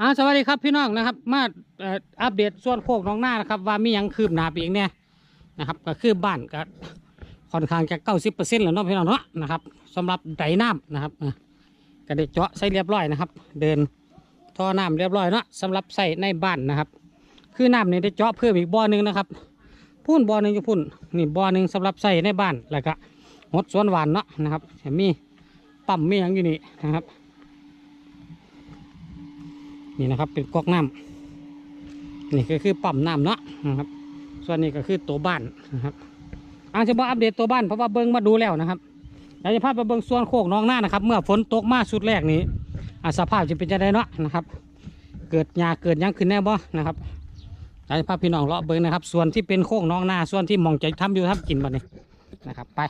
อ่าสวัสดีครับพี่น้องนะครับ มาอัปเดตส่วนโคกน้องหน้านะครับ ว่ามียังคืบหน้าไปอีกเนี่ยนะครับ ก็คือบ้านก็ค่อนข้างจะเก้าสิบเปอร์เซ็นต์แล้วเนาะพี่น้องเนาะนะครับสำหรับไดน้ำนะครับอะก็ได้เจาะใส่เรียบร้อยนะครับ เดินท่อน้ำเรียบร้อยเนาะสำหรับใส่ในบ้านนะครับ คือน้ำนี่ได้เจาะเพิ่มอีกบ่อหนึงนะครับพุ่นบ่อหนึงอยู่พุ่นนี่บ่อหนึงสำหรับใส่ในบ้านแล้วก็งดสวนหวานเนาะนะครับแต่มีปั๊มมียังอยู่นี่นะครับ นี่นะครับเป็นก๊อกน้ำนี่ก็คือปั๊มน้ำเนาะนะครับ ส่วนนี้ก็คือตัวบ้านนะครับอาจจะบออัปเดตตัวบ้านเพราะว่าเบิ้งมาดูแล้วนะครับอยากจะพาไปเบิ้งส่วนโคกน้องหน้านะครับ เมื่อฝนตกมาสุดแรกนี้อาสภาพจะเป็นจะได้เนาะนะครับ เกิดหญ้าเกิดยังขึ้นแน่บ่นะครับอยากจะพาพี่น้องเลาะเบิ้งนะครับ ส่วนที่เป็นโคกน้องหน้าส่วนที่มองจะทำอยู่ทำกินบ่นี้นะครับ ไป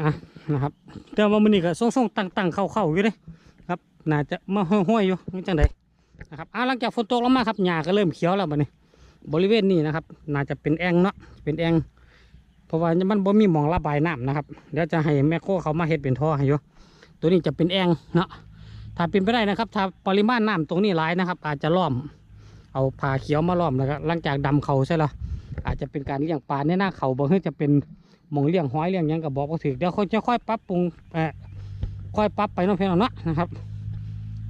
อะนะครับแต่ว่ามันนี่ก็ส่งๆตั้งๆเข้าๆอยู่เลย น่าจะมาห้อยๆอยู่นี่จังไดนะครับอ่าหลังจากฝนตกลงมาครับหญ้าก็เริ่มเขียวแล้วบัดนี้ บริเวณนี้นะครับ น่าจะเป็นแอ่งเนาะเป็นแอ่งเพราะว่ามันบ่มีหมองระบายน้ำนะครับเดี๋ยวจะให้แม่โคเขามาเฮ็ดเป็นท่อให้อยู่ตัวนี้จะเป็นแอ่งเนาะถ้าเป็นไปได้นะครับ ถ้าปริมาณน้ำตรงนี้หลายนะครับ อาจจะล้อม เอาผ่าเขียวมาล้อมแล้วก็หลังจากดำเขาใช่ล้วอาจจะเป็นการเลี้ยงปลาในหน้าเขาบ่เฮ้ยจะเป็นหมองเลี้ยงห้อยเลี้ยงยังก็บบอกว่าถือเดี๋ยวเขาจะค่อยปรับปรุงเอ่อค่อยปรับไปน้องเพื่อนเนาะนะครับ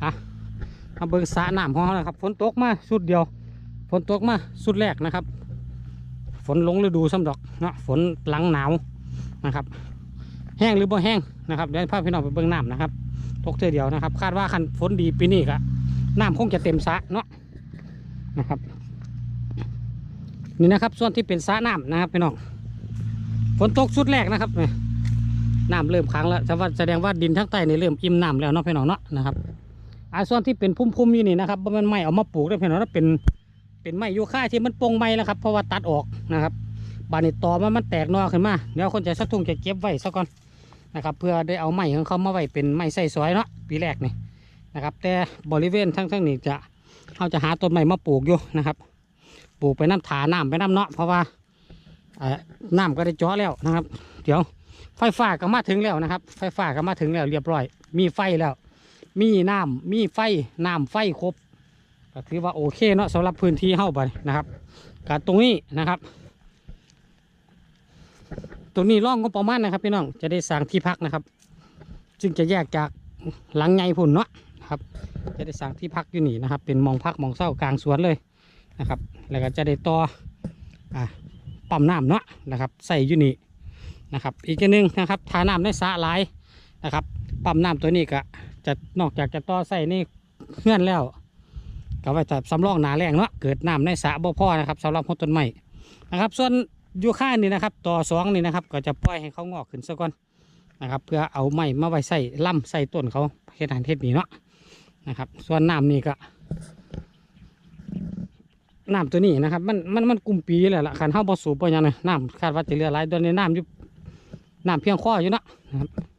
มาเบิ่งสระน้ำของเรานะครับฝนตกมาสุดเดียวฝนตกมาสุดแรกนะครับ ฝนลงฤดูซ้ำดอกเนาะฝนหลังหนาวนะครับ แห้งหรือบ่แห้งนะครับเดี๋ยวพาพี่น้องไปเบิ่งน้ำนะครับตกเทือเดียวนะครับ คาดว่าคันฝนดีปีนี้ก็น้ำคงจะเต็มสระเนาะนะครับ นี่นะครับส่วนที่เป็นสระน้ำนะครับพี่น้องฝนตกสุดแรกนะครับเนี่ยน้ำเริ่มค้างแล้วแสดงว่าดินทั้งใต้นี่เริ่มอิ่มน้ำแล้วเนาะพี่น้องเนาะนะครับ อาส่วนที่เป็นพุ่มๆอยู่นี่นะครับมันไม้เอามาปลูกได้เพียงแต่ว่าเป็นเป็นไม้ยูคาที่มันปงไม้แล้วครับเพราะว่าตัดออกนะครับบานนี้ตอมันมันแตกนอขึ้นมาเดี๋ยวคนจะสักทุ่งจะเก็บไว้ซะก่อนนะครับ เพื่อได้เอาไม้ของเขามาไว้เป็นไม้ใส่ซอยเนาะปีแรกนี่นะครับ แต่บริเวณทั้งทั้งนี้จะเขาจะหาต้นไม้มาปลูกอยู่นะครับ ปลูกไปน้ำถาน้ำไปน้ำเนาะเพราะว่าน้ำก็ได้จาะแล้วนะครับ เดี๋ยวไฟฟ้าก็มาถึงแล้วนะครับ ไฟฟ้าก็มาถึงแล้วเรียบร้อย มีไฟแล้ว มีน้ำมีไฟน้ำไฟครบก็ถือว่าโอเคเนาะสำหรับพื้นที่เข้าไปนะครับกับตรงนี้นะครับ ตรงนี้ร่องก็ประมาณนะครับพี่น้องจะได้สร้างที่พักนะครับจึงจะแยกจากหลังไงพุ่นเนาะครับ จะได้สร้างที่พักอยู่นี่นะครับ เป็นมองพักมองเศร้ากลางสวนเลยนะครับ แล้วก็จะได้ต่ออ่าปั๊มน้ำเนาะนะครับใส่อยู่นี่นะครับ อีกนหนึงนะครับทาน้ำในสระหลายนะครับปั๊มน้ำตัวนี้ก็ จะนอกจากจะต่อใส่นี่เงื่อนแล้วก็ไว้แต่สำรองหนาแรงเนาะเกิดน้ำในสระบ่พอนะครับสำหรับพต้นไม้นะครับ ส่วนยูค่านี่นะครับ ต่อสองนี่นะครับ ก็จะปล่อยให้เขางอกขึ้นซะก่อนนะครับ เพื่อเอาไม้มาไว้ใส่ล่ำใส่ต้นเขาเฮ็ดหันเฮ็ดนี่เนาะนะครับ ส่วนน้ำนี่ก็น้ำตัวนี้นะครับ มันมันมันกุมปีแหละละคันเฮาบ่สูบบ่หยังเลยน้ำคาดว่าจะเหลือหลายตัวในน้ำอยู่น้ำเพียงข้ออยู่นะนะครับอะ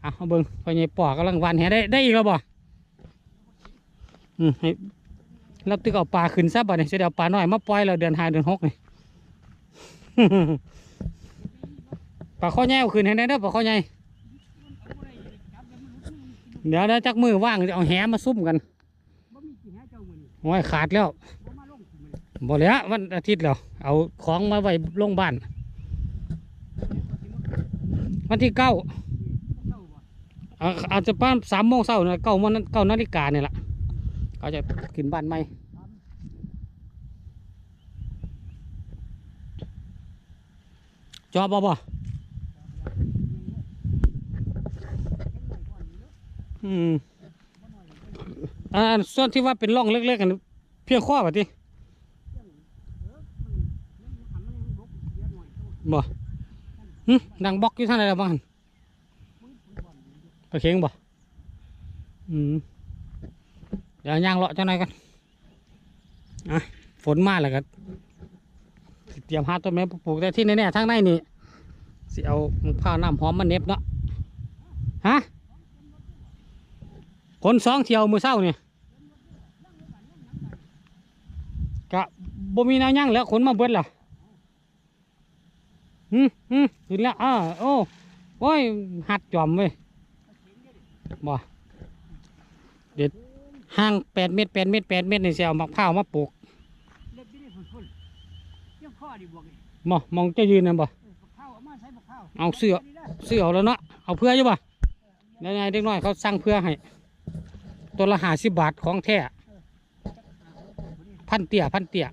เอาเบิ้งพอใหญ่ปอกำลังวานแหได้ได้อีกแล้วบ่อืมให้เราตึกเอาปลาขึ้นซะบ่เนี่ยจะได้เอาปลาน้อยมาปล่อยเราเดือนห้าเดือนหกนี่ ปลาข้อใหญ่ขึ้นให้ได้เด้อปลาข้อใหญ่เดี๋ยวเดี๋ยวจักมือว่างจะเอาแหมาซุ่มกันโอ้ยขาดแล้วบ่แล้ววันอาทิตย์แล้วเอาของมาไว้โรงพยาบาลวันที่เก้า อาจจะประมาณสามโมงเช้านี่ยเก้าโมงเก้านาฬิกาเนี่ยแหละเขาจะขึ้นบ้านใหม่จอบบ่บ่อืมอ่าส่วนที่ว่าเป็นร่องเล็กๆกันเพียงข้อป่ะที่บ่หึดังบล็อกอยู่ท่านใดบ้าง ปลาเค็งบ่อืมเดี๋ยวย่างเลาะเจ้าหน่อยกันอะฝนมาแล้วก็เตรียมหาต้นไม้ปลูกแต่ที่แน่ๆทางในนี่สิเอาผ้าวน้ำหอมมาเน็บเนาะฮะคนสองเที่ยวมือเศร้านี่กะบ่มีแนวย่างแล้วขนมาเบิดล่ะอืมอืมขึ้นแล้วอ้าโอ้โอ้ยหัดจอมเว้ย บ่เด็ดห่างแปดเมตรแปดเมตรแปดเมตรนี่สิเอามะพร้าวมาปลูกเล็บที่นี่ฝุ่นๆยังข้อดีบวกอีกบ่มองจะยืนนั่นบ่เออบักข้าวเอามาใช้บักข้าวเอาเสื้อซื้อเอาแล้วเนาะเอาเพื่ออยู่บ่แล้วไงเด็กน้อยเขาสั่งเพื่อให้ตัวละห้าสิบบาทของแท้พันเตี้ยพันเตี้ย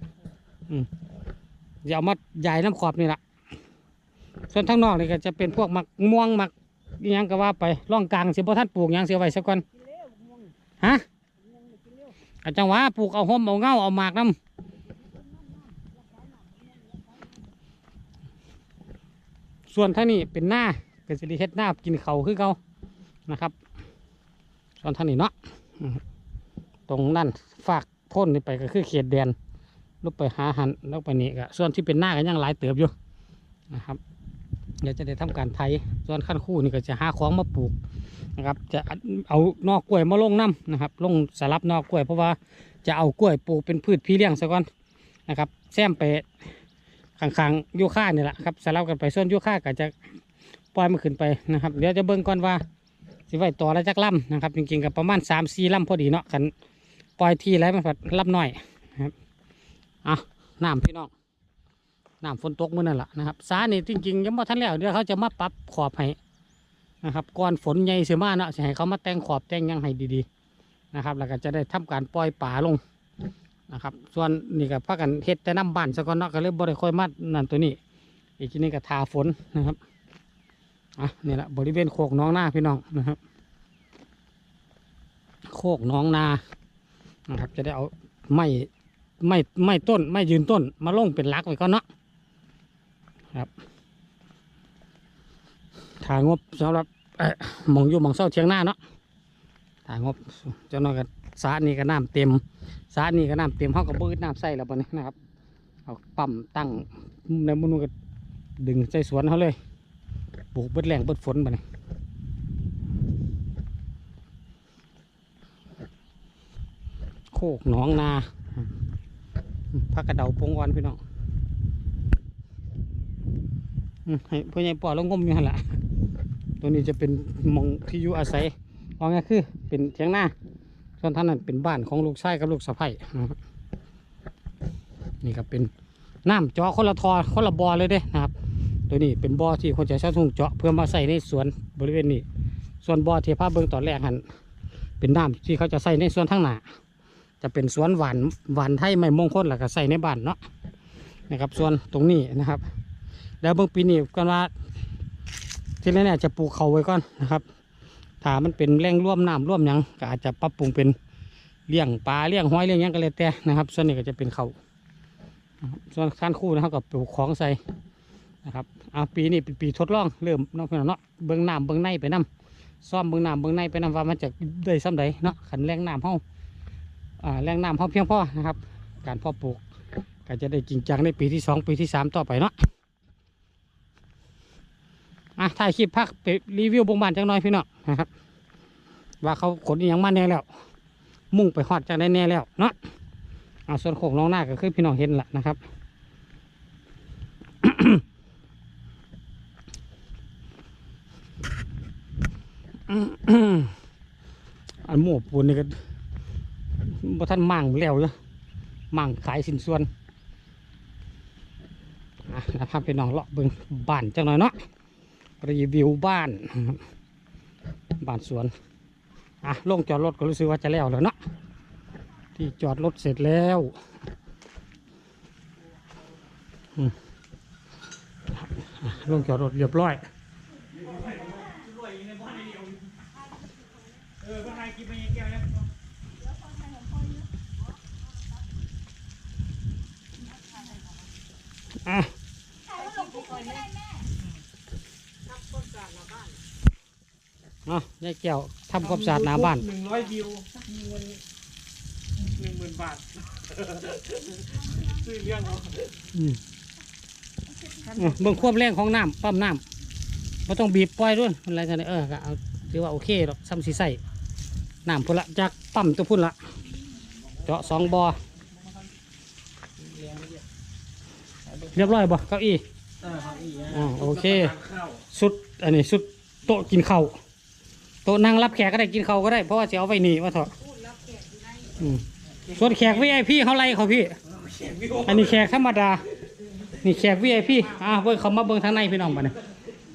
อืมอย่าเอามาใหญ่น้ำขอบนี่ละส่วนทางนอกนี่ก็จะเป็นพวกมักม่วงมัก อิหยังก็ว่าไปร่องกลางเสิบ่ท่านปลูกหยังเสียไว้สักก่อนฮะอาจารย์ว่าปลูกเอาห่มเอาเงาเอาหมากน้ำส่วนท่านี้เป็นหน้าเป็นสิริเฮ็ดหน้ากินเขาคือเขานะครับ ส่วนท่านี้เนาะตรงนั้นฝากพ้นนี่ไปก็คือเขตแดนลูกไปหาหันแล้วไปนี่ก็ส่วนที่เป็นหน้าก็ยังหลายเติบอยู่นะครับ เดี๋ยวจะได้ทำการไถส่วนขั้นคู่นี่ก็จะหาของมาปลูกนะครับ จะเอานอกกล้วยมาลงน้ำนะครับ ลงสลับนอกกล้วย เพราะว่าจะเอากล้วยปลูกเป็นพืชพี่เลี้ยงซะก่อนนะครับแซมไปข้างๆยูค่านี่แหละครับสลับกันไปส่วนยูค่าก็จะปล่อยมันขึ้นไปนะครับ เดี๋ยวจะเบิ่งก่อนว่าสิไว้ต่อแล้วจักลำนะครับ จริงๆกับประมาณสามสี่ลำพอดีเนาะกันปล่อยทีแล้วมันผัดลำหน่อยนะครับอะน้ำพี่น้อง น้ำฝนตกมื่อนั่นแหละนะครับสานี่จริงๆยังบ่ทันแล้วเดี๋ยวเขาจะมาปรับขอบให้นะครับก่อนฝนใหญ่เสียมาเนาะจะให้เขามาแต่งขอบแต่งยังให้ดีๆนะครับ แล้วก็จะได้ทำการปล่อยป่าลงนะครับ ส่วนนี่ก็พักกันเฮ็ดแต่น้ำบ้านซะก่อนเนาะก็เลยบ่ได้ค่อยมานั่นตัวนี้ อีกทีนี้ก็ทาฝนนะครับอะนี่แหละบริเวณโคกน้องนาพี่น้องนะครับ โคกน้องนานะครับ จะได้เอาไม้ไม้ไม้ต้นไม้ยืนต้นมาลงเป็นหลักไว้ก่อนเนาะ ครับถ่ายงบสำหรับมองอยู่มองเศร้าเทียงหน้าเนาะถ่ายงบเจ้าน้อยกับสานี่ก็น้ำเต็มสานี่ก็น้ำเต็มเขาก็บืดน้ำใส่แล้วปะนี้นะครับเอาปั๊มตั้งในมือนู้นก็ดึงใส่สวนเขาเลยปลูกเบิดแรงเบิดฝนปะนี้โคกหนองนาพักกระเดาปงวันพี่น้อง อืม ให้พ่อใหญ่ปอลงงมอยู่หันละตัวนี้จะเป็นมองที่อยู่อาศัยว่าไงคือเป็นเทียงหน้าส่วนท่านนั้นเป็นบ้านของลูกชายกับลูกสะใภ้นะครับนี่ก็เป็นน้ำเจาะคนละทอคนละบอเลยเด้นะครับ ตัวนี้เป็นบอที่คนจะใช้ทุ่งเจาะเพื่อมาใส่ในสวนบริเวณนี้ ส่วนบอที่ภาพเบิ้องตอนแรกหันเป็นน้ำที่เขาจะใส่ในสวนทั้งหนาจะเป็นสวนหวานหวานไทยไม่มงคลแล้วก็ใส่ในบ้านเนาะนะครับ ส่วนตรงนี้นะครับ แล้วเบื้องปีนี้กันว่าที่แรกเนี่ยจะปลูกเขาไว้ก่อนนะครับถ้ามันเป็นแหล่งร่วมน้ำร่วมยังก็อาจจะปรับปรุงเป็นเลี้ยงปลาเลี้ยงหอยเลี้ยงยังก็เลยแต่นะครับ ส่วนนี้ก็จะเป็นเขาส่วนขั้นคู่นะครับก็ปลูกของใส่นะครับเอาปีนี้เป็นปีทดลองเริ่มเนาะพี่น้องเนาะเบื้องน้ำเบื้องในไปน้ำซ่อมเบื้องน้ำเบื้องในไปน้ำว่ามันจะได้ซ้ำใดเนาะขันแรงน้ำเฮาอ่าแรงน้ำเฮาเพียงพอนะครับ การพาะปลูกก็จะได้จริงจังในปีที่สองปีที่สามต่อไปเนาะ อะถ่ายคลิปพักไปรีวิวบงบานจังน้อยพี่น้องนะครับ ว่าเขาขนอหยังมาแน่แล้ว มุ่งไปฮอดจังได้แน่แล้วเนาะเอาส่วนโขงน้องหน้าก็คือพี่น้องเห็นแหละนะครับอันหมูปูนนี่ก็บ่ท่านมั่งแล้วเนาะมั่งขายสินส่วนนะครับพี่น้องเลาะเบิ่งบ้านจังหน่อยเนาะ รีวิวบ้านบ้านสวนอะลงจอดรถก็รู้สึกว่าจะแล้วแล้วเนาะที่จอดรถเสร็จแล้วอืมอะลงจอดรถเรียบร้อยอะ เนาะยายแก้วทำความสะอาดหน้าบ้าน หนึ่งร้อยวิวมีเงินหนึ่งหมื่นบาท ซื้อเรื่องเอาอืมอะเบิ่งควบแรงของน้ำปั๊มน้ำไม่ต้องบีบปล่อยด้วยอะไรกันเออก็เอาถือว่าโอเคหรอกซ้ำสีใส่น้ำพุ่นละจากปั๊มตัวพุ่นละเจาะสองบอเรียบร้อยบ่เก้าอี้ เออครับอีกอ่าโอเค ข้าวสุดอันนี้สุดโต๊ะกินข้าวโต๊ะนั่งรับแขกก็ได้กินข้าวก็ได้เพราะว่าจะเอาไว้นี่ว่าเถอะพูดรับแขกอยู่ในอืมส่วนแขก VIP เขาไล่เขาพี่อันนี้แขกธรรมดา นี่แขก VIP อ่าเบิ่งเขามาเบิ่งทางในพี่น้องบัดนี้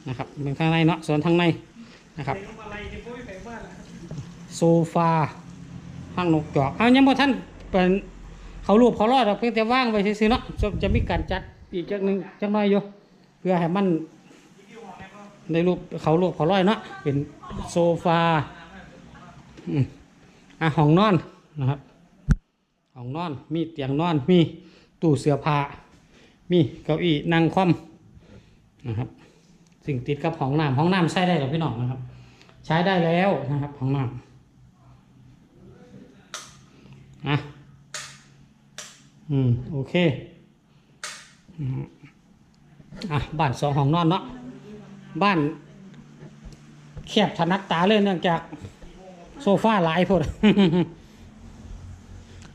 นะครับเบิ่งทางในเนาะส่วนทางในนะครับโซฟาห้างนกจอกเอายังบ่ท่านเป็นเขารูปเขารอดหรอกเพียงแต่ว่างไว้ซื่อๆเนาะจะจะมีการจัด อีกจักหนึ่งจักหน่อยอยู่เพื่อให้มันในรูปเขารูปเขาร้อยเนาะเป็นโซฟาอืมอะห้องนอนนะครับห้องนอนมีเตียงนอนมีตู้เสื้อผ้ามีเก้าอี้นั่งคว่ำนะครับ สิ่งติดกับห้องน้ำห้องน้ำใช้ได้หรอพี่น้องนะครับ ใช้ได้แล้วนะครับห้องน้ำอะอืมโอเค อะบ้านสองห้องนอนเนาะบ้านแคบถนักตาเลยเนื่องจากโซฟาหลายพด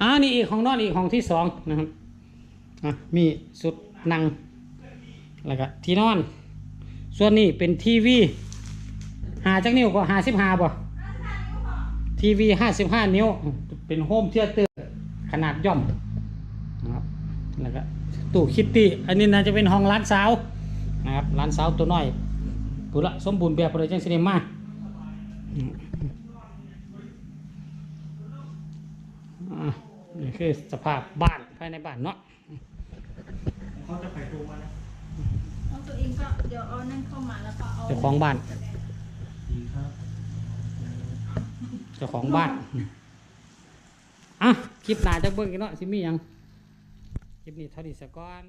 อ่านี่อีกห้องนอนอีกห้องที่สองนะครับอะมีสุดนั่งแล้วก็ที่นอน ส่วนนี้เป็นทีวีหาจักนิ้วก็หาสิบห้าบ่ทีวีห้าสิบห้านิ้ว เป็นโฮมเทเตอร์ขนาดย่อมนะครับแล้วก็ ตู้คิตตี้อันนี้น่าจะเป็นห้องร้านสาวนะครับร้านสาวตัวน้อยปุระสมบูรณ์แบบเลยจังสิเนมาอืมอะนี่คือสภาพบ้านภายในบ้านเนาะเขาจะไปดูมานะเอาตัวเองก็เดี๋ยวเอานั่นเข้ามาแล้วก็เอาเจ้าของบ้านดีครับเจ้าของบ้านอะคลิปหน้าจะเบิ่งกันเนาะสิมีหยัง คลิปนี้เท่านี้สะก่อน